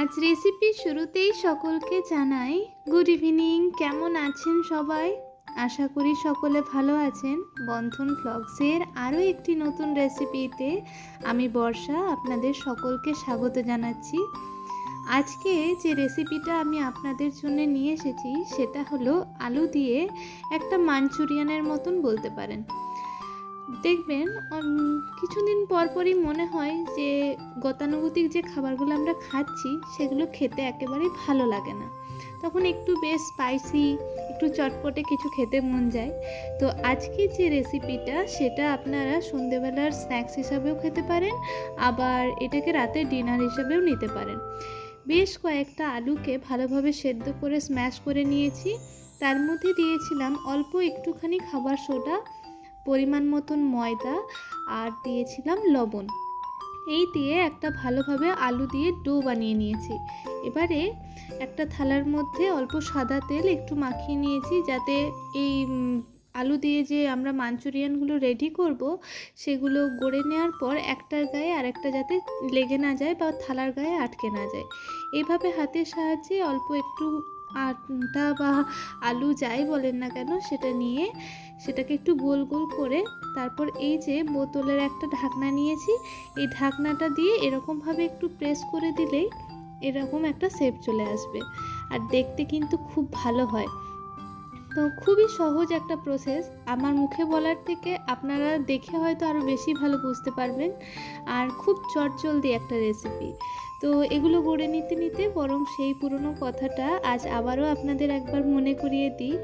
আজ রেসিপি শুরুতেই সকলকে জানাই গুড ইভিনিং কেমন আছেন সবাই? আশা করি সকলে ভালো আছেন। বন্ধন ফ্লগসের আরও একটি নতুন রেসিপিতে আমি বর্ষা আপনাদের সকলকে স্বাগত জানাচ্ছি। আজকে যে রেসিপিটা আমি আপনাদের জন্য নিয়ে এসেছি, সেটা হলো আলু দিয়ে একটা মাঞ্চুরিয়ানের মতন বলতে পারেন। দেখবেন কিছুদিন পর পরই মনে হয় যে গতানুগতিক যে খাবারগুলো আমরা খাচ্ছি, সেগুলো খেতে একেবারেই ভালো লাগে না। তখন একটু বেশ স্পাইসি একটু চটপটে কিছু খেতে মন যায়। তো আজকে যে রেসিপিটা সেটা আপনারা সন্ধেবেলার স্ন্যাক্স হিসাবেও খেতে পারেন, আবার এটাকে রাতে ডিনার হিসাবেও নিতে পারেন। বেশ কয়েকটা আলুকে ভালোভাবে সেদ্ধ করে স্ম্যাশ করে নিয়েছি। তার মধ্যে দিয়েছিলাম অল্প একটুখানি খাবার সোডা পরিমাণ মতন ময়দা আর দিয়েছিলাম লবণ। এই দিয়ে একটা ভালোভাবে আলু দিয়ে ডো বানিয়ে নিয়েছি। এবারে একটা থালার মধ্যে অল্প সাদা তেল একটু মাখিয়ে নিয়েছি যাতে এই আলু দিয়ে যে আমরা মাঞ্চুরিয়ানগুলো রেডি করব, সেগুলো গড়ে নেওয়ার পর একটার গায়ে আরেকটা যাতে লেগে না যায় বা থালার গায়ে আটকে না যায়। এভাবে হাতের সাহায্যে অল্প একটু আটা বা আলু যাই বলেন না কেন, সেটা নিয়ে সেটাকে একটু গোল গোল করে তারপর এই যে বোতলের একটা ঢাকনা নিয়েছি, এই ঢাকনাটা দিয়ে এরকমভাবে একটু প্রেস করে দিলেই এরকম একটা শেপ চলে আসবে। আর দেখতে কিন্তু খুব ভালো হয়। তো খুবই সহজ একটা প্রসেস আমার মুখে বলার থেকে আপনারা দেখে হয়তো আরও বেশি ভালো বুঝতে পারবেন। আর খুব চটজলদি একটা রেসিপি তো এগুলো গড়ে নিতে নিতে বরং সেই পুরনো কথাটা আজ আবারও আপনাদের একবার মনে করিয়ে দিই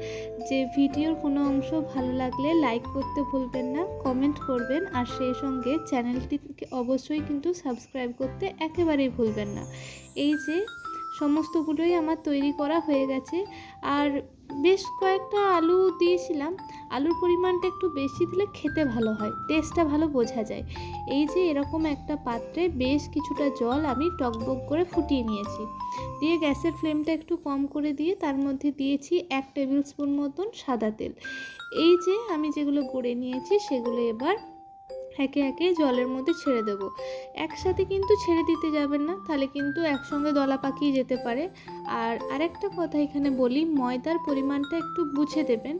যে ভিডিওর কোনো অংশ ভালো লাগলে লাইক করতে ভুলবেন না কমেন্ট করবেন আর সেই সঙ্গে চ্যানেলটিকে অবশ্যই কিন্তু সাবস্ক্রাইব করতে একেবারেই ভুলবেন না। এই যে, সমস্তগুলোই আমার তৈরি করা হয়ে গেছে। আর বেশ কয়েকটা আলু দিয়েছিলাম। আলুর পরিমাণটা একটু বেশি দিলে খেতে ভালো হয় টেস্টটা ভালো বোঝা যায়। এই যে এরকম একটা পাত্রে বেশ কিছুটা জল আমি টকবক করে ফুটিয়ে নিয়েছি। দিয়ে গ্যাসের ফ্লেমটা একটু কম করে দিয়ে তার মধ্যে দিয়েছি এক টেবিল স্পুন মতন সাদা তেল। এই যে আমি যেগুলো গড়ে নিয়েছি সেগুলো এবার একে একে জলের মধ্যে ছেড়ে দেবো। একসাথে কিন্তু ছেড়ে দিতে যাবেন না, তাহলে কিন্তু একসঙ্গে দলা পাকিয়ে যেতে পারে। আর আরেকটা কথা এখানে বলি, ময়দার পরিমাণটা একটু বুঝে দেবেন।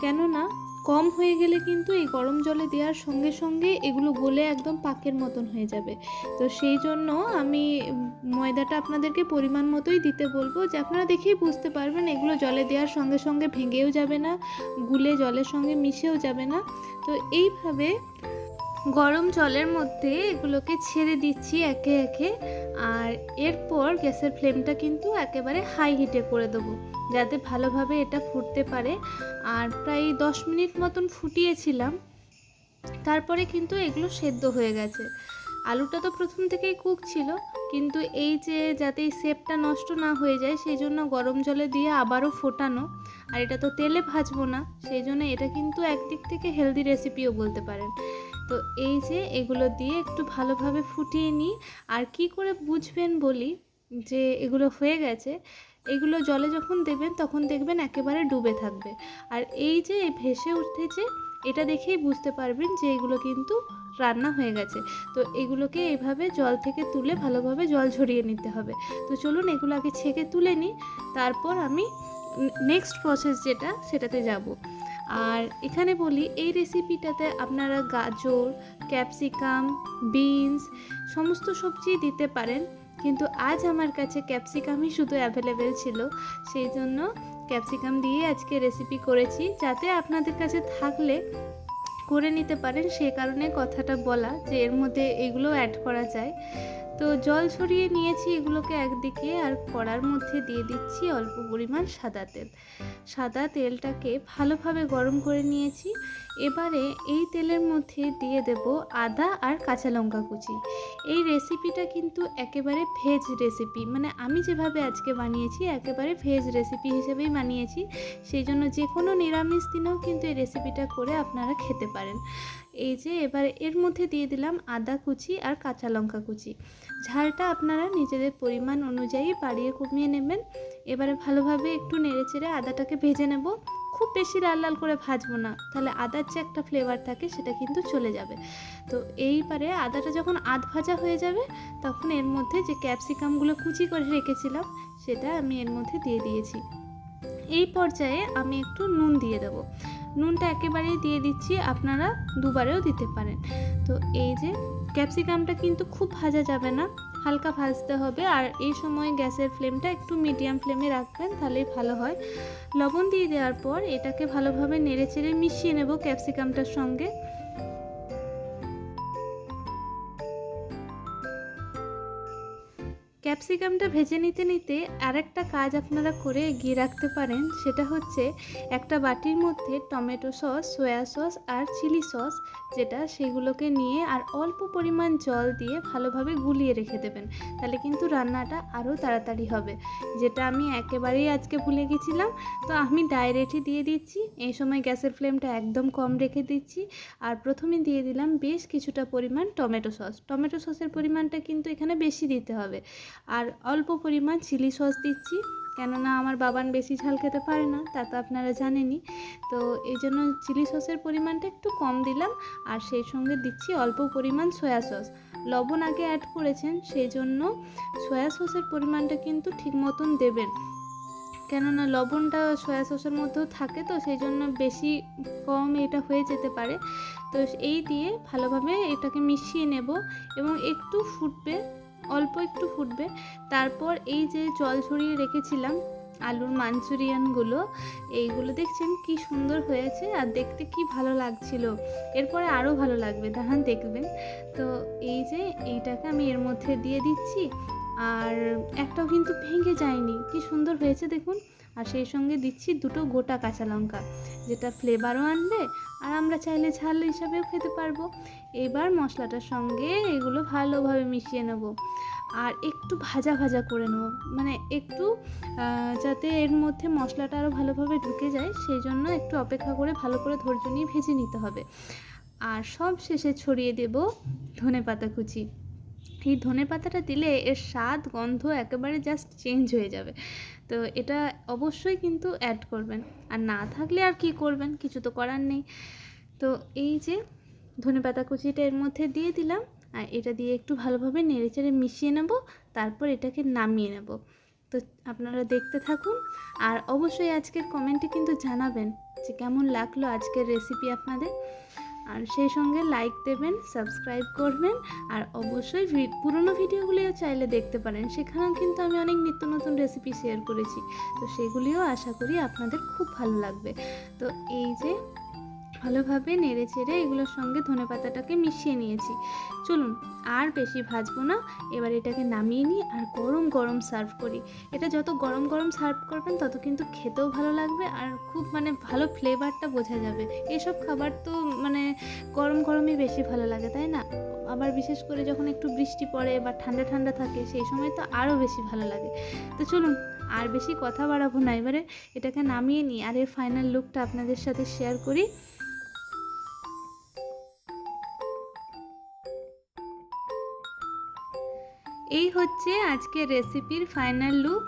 কেননা, কম হয়ে গেলে কিন্তু এই গরম জলে দেওয়ার সঙ্গে সঙ্গে এগুলো গলে একদম পাকের মতন হয়ে যাবে। তো সেই জন্য আমি ময়দাটা আপনাদেরকে পরিমাণ মতোই দিতে বলব, যে আপনারা দেখেই বুঝতে পারবেন এগুলো জলে দেওয়ার সঙ্গে সঙ্গে ভেঙেও যাবে না, গুলে জলের সঙ্গে মিশেও যাবে না। তো এইভাবে গরম জলের মধ্যে এগুলোকে ছেড়ে দিচ্ছি একে একে। আর এরপর গ্যাসের ফ্লেমটা কিন্তু একেবারে হাই হিটে করে দেবো, যাতে ভালোভাবে এটা ফুটতে পারে। আর প্রায় দশ মিনিট মতন ফুটিয়েছিলাম, তারপরে কিন্তু এগুলো সেদ্ধ হয়ে গেছে। আলুটা তো প্রথম থেকেই কুক ছিল, কিন্তু এই যে যাতে এই শেপটা নষ্ট না হয়ে যায়, সেই জন্য গরম জলে দিয়ে আবারও ফোটানো। আর এটা তো তেলে ভাজবো না, সেই জন্য এটা কিন্তু একদিক থেকে হেলদি রেসিপিও বলতে পারেন। তো এই যে এগুলো দিয়ে একটু ভালোভাবে ফুটিয়ে নিই। আর কি করে বুঝবেন বলি? যে এগুলো হয়ে গেছে, এগুলো জলে যখন দেবেন তখন দেখবেন একেবারে ডুবে থাকবে। আর এই যে ভেসে উঠেছে, এটা দেখেই বুঝতে পারবেন যে এগুলো কিন্তু রান্না হয়ে গেছে। তো এগুলোকে এইভাবে জল থেকে তুলে ভালোভাবে জল ঝরিয়ে নিতে হবে। তো চলুন এগুলো আগে ছেঁকে তুলে নিই, তারপর আমি নেক্সট প্রসেস যেটা, সেটাতে যাব। আর এখানে বলি, এই রেসিপিটাতে আপনারা গাজর ক্যাপসিকাম বিনস সমস্ত সবজি দিতে পারেন। কিন্তু আজ আমার কাছে ক্যাপসিকামই শুধু অ্যাভেলেবেল ছিল। সেই জন্য ক্যাপসিকাম দিয়ে আজকে রেসিপি করেছি। যাতে আপনাদের কাছে থাকলে করে নিতে পারেন। সে কারণে কথাটা বলা যে এর মধ্যে এগুলো অ্যাড করা যায়। তো জল ছড়িয়ে নিয়েছি এগুলোকে একদিকে আর কড়ার মধ্যে দিয়ে দিচ্ছি অল্প পরিমাণ সাদা তেল। সাদা তেলটাকে ভালোভাবে গরম করে নিয়েছি। এবারে এই তেলের মধ্যে দিয়ে দেব আদা আর কাঁচা লঙ্কা কুচি। এই রেসিপিটা কিন্তু একেবারে ভেজ রেসিপি মানে আমি যেভাবে আজকে বানিয়েছি একেবারে ভেজ রেসিপি হিসেবেই বানিয়েছি। সেই জন্য যে কোনো নিরামিষ দিনেও কিন্তু এই রেসিপিটা করে আপনারা খেতে পারেন। এই যে এবার এর মধ্যে দিয়ে দিলাম আদা কুচি আর কাঁচা লঙ্কা কুচি। ঝালটা আপনারা নিজেদের পরিমাণ অনুযায়ী বাড়িয়ে কমিয়ে নেবেন। এবারে ভালোভাবে একটু নেড়েচেড়ে আদাটাকে ভেজে নেব। খুব বেশি লাল লাল করে ভাজবো না। তাহলে আদার যে একটা ফ্লেভার থাকে সেটা কিন্তু চলে যাবে। তো এইবারে আদাটা যখন আধ ভাজা হয়ে যাবে, তখন এর মধ্যে যে ক্যাপসিকামগুলো কুচি করে রেখেছিলাম, সেটা আমি এর মধ্যে দিয়ে দিয়েছি। এই পর্যায়ে আমি একটু নুন দিয়ে দেবো। নুনটা একেবারেই দিয়ে দিচ্ছি, আপনারা দুবারেও দিতে পারেন। তো এই যে ক্যাপসিকামটা কিন্তু খুব ভাজা যাবে না, হালকা ভাজতে হবে। আর এই সময় গ্যাসের ফ্লেমটা একটু মিডিয়াম ফ্লেমে রাখবেন, তাহলেই ভালো হয়। লবণ দিয়ে দেওয়ার পর এটাকে ভালোভাবে নেড়ে চেড়ে মিশিয়ে নেব ক্যাপসিকামটার সঙ্গে। ক্যাপসিকামটা ভেজে নিতে নিতে আরেকটা কাজ আপনারা করে এগিয়ে রাখতে পারেন সেটা হচ্ছে একটা বাটির মধ্যে টমেটো সস সয়া সস আর চিলি সস যেটা সেগুলোকে নিয়ে আর অল্প পরিমাণ জল দিয়ে ভালোভাবে গুলিয়ে রেখে দেবেন। তাহলে কিন্তু রান্নাটা আরও তাড়াতাড়ি হবে। যেটা আমি একেবারেই আজকে ভুলে গেছিলাম। তো আমি ডাইরেক্টই দিয়ে দিচ্ছি। এই সময় গ্যাসের ফ্লেমটা একদম কম রেখে দিচ্ছি। আর প্রথমে দিয়ে দিলাম বেশ কিছুটা পরিমাণ টমেটো সস। টমেটো সসের পরিমাণটা কিন্তু এখানে বেশি দিতে হবে। আর অল্প পরিমাণ চিলি সস দিচ্ছি। কেননা আমার বাবান বেশি ঝাল খেতে পারে না, তা তো আপনারা জানেনই। তো এই জন্য চিলি সসের পরিমাণটা একটু কম দিলাম, আর সেই সঙ্গে দিচ্ছি অল্প পরিমাণ সয়া সস। লবণ আগে অ্যাড করেছেন, সেই জন্য সয়া সসের পরিমাণটা কিন্তু ঠিক মতন দেবেন। কেননা লবণটা সয়া সসের মধ্যেও থাকে তো, সেই জন্য বেশি কম এটা হয়ে যেতে পারে। তো এই দিয়ে ভালোভাবে এটাকে মিশিয়ে নেব, এবং একটু ফুটবে অল্প একটু ফুটবে। তারপর এই যে জল ছড়িয়ে রেখেছিলাম, আলুর মাঞ্চুরিয়ানগুলো, এইগুলো দেখছেন কি সুন্দর হয়েছে আর দেখতে কি ভালো লাগছিল। এরপরে আরও ভালো লাগবে, দাঁড়ান দেখবেন। তো এই যে এইটাকে আমি এর মধ্যে দিয়ে দিচ্ছি, আর একটাও কিন্তু ভেঙে যায়নি। কি সুন্দর হয়েছে দেখুন। আর সেই সঙ্গে দিচ্ছি দুটো গোটা কাঁচা লঙ্কা, যেটা ফ্লেভারও আনবে আর আমরা চাইলে ঝাল হিসাবেও খেতে পারব। এবার মশলাটার সঙ্গে এগুলো ভালোভাবে মিশিয়ে নেব আর একটু ভাজা ভাজা করে নেব। মানে একটু যাতে এর মধ্যে মশলাটা আরও ভালোভাবে ঢুকে যায়, সেই জন্য একটু অপেক্ষা করে ভালো করে ধৈর্য নিয়ে ভেজে নিতে হবে। আর সব শেষে ছড়িয়ে দেব ধনে পাতা কুচি। এই ধনে পাতাটা দিলে এর স্বাদ, গন্ধ একেবারে জাস্ট চেঞ্জ হয়ে যাবে। তো এটা অবশ্যই কিন্তু অ্যাড করবেন। আর না থাকলে আর কি করবেন? কিছু তো করার নেই। তো এই যে ধনে পাতা কুচিটা এর মধ্যে দিয়ে দিলাম। আর এটা দিয়ে একটু ভালোভাবে নেড়েচেড়ে মিশিয়ে নেব। তারপর এটাকে নামিয়ে নেব। তো আপনারা দেখতে থাকুন। আর অবশ্যই আজকের কমেন্টে কিন্তু জানাবেন যে কেমন লাগল আজকের রেসিপি আপনাদের। আর সেই সঙ্গে লাইক দেবেন সাবস্ক্রাইব করবেন, আর অবশ্যই পুরনো ভিডিওগুলিও চাইলে দেখতে পারেন। সেখানেও কিন্তু আমি অনেক নিত্য নতুন রেসিপি শেয়ার করেছি। তো সেগুলিও আশা করি আপনাদের খুব ভালো লাগবে। তো এই যে ভালোভাবে নেড়ে চেড়ে এগুলোর সঙ্গে ধনে পাতাটাকে মিশিয়ে নিয়েছি। চলুন, আর বেশি ভাজবো না। এবার এটাকে নামিয়ে নিই আর গরম গরম সার্ভ করি। এটা যত গরম গরম সার্ভ করবেন, তত কিন্তু খেতেও ভালো লাগবে আর খুব মানে ভালো ফ্লেভারটা বোঝা যাবে। এসব খাবার তো মানে গরম গরমই বেশি ভালো লাগে, তাই না? আবার বিশেষ করে যখন একটু বৃষ্টি পড়ে বা ঠান্ডা ঠান্ডা থাকে, সেই সময় তো আরও বেশি ভালো লাগে। তো চলুন, আর বেশি কথা বাড়াবো না। এবারে এটাকে নামিয়ে নিই আর এর ফাইনাল লুকটা আপনাদের সাথে শেয়ার করি। এই হচ্ছে আজকের রেসিপির ফাইনাল লুক।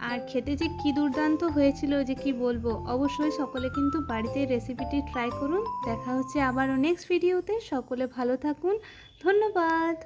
আর খেতে যে কী দুর্দান্ত হয়েছিল যে কি বলব, অবশ্যই সকলে কিন্তু বাড়িতে রেসিপিটি ট্রাই করুন। দেখা হচ্ছে আবারও নেক্সট ভিডিওতে সকলে ভালো থাকুন। ধন্যবাদ।